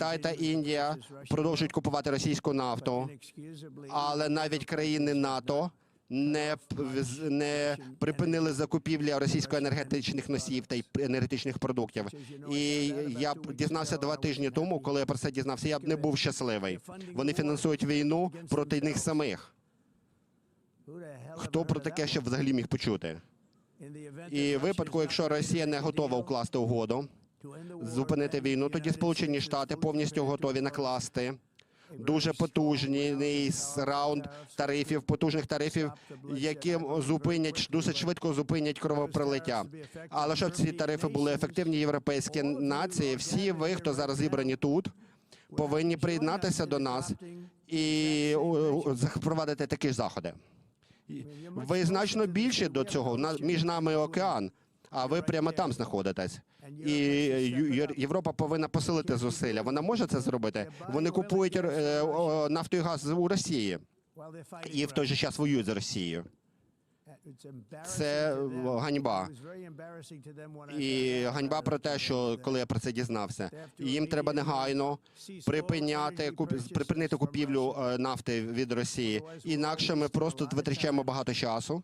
Китай та Індія продовжують купувати російську нафту, але навіть країни НАТО не не припинили закупівлі російсько-енергетичних носіїв та енергетичних продуктів. І я б дізнався два тижні тому, коли я про це дізнався. Я б не був щасливий. Вони фінансують війну проти них самих. Хто про таке ще взагалі міг почути? І випадку, якщо Росія не готова укласти угоду, зупинити війну, тоді Сполучені Штати повністю готові накласти дуже потужний раунд тарифів, потужних тарифів, які зупинять досить швидко зупинять кровопролиття. Але щоб ці тарифи були ефективні, європейські нації, всі ви, хто зараз зібрані тут, повинні приєднатися до нас і запровадити такі ж заходи. Ви значно більше до цього. Між нами океан. А ви прямо там знаходитесь, і Європа повинна посилити зусилля. Вона може це зробити. Вони купують е, нафту і газ у Росії і в той же час воюють з Росією. Це ганьба. І ганьба про те, що коли я про це дізнався, їм треба негайно припиняти припинити купівлю е, нафти від Росії. Інакше ми просто витрачаємо багато часу.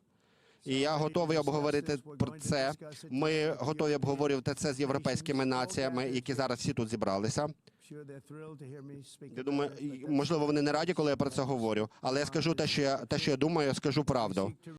І я готовий обговорити про це. Ми готові обговорювати це з європейськими націями, які зараз всі тут зібралися. Я думаю, можливо, вони не раді, коли я про це говорю, але я скажу те, що я те, що я думаю, я скажу правду.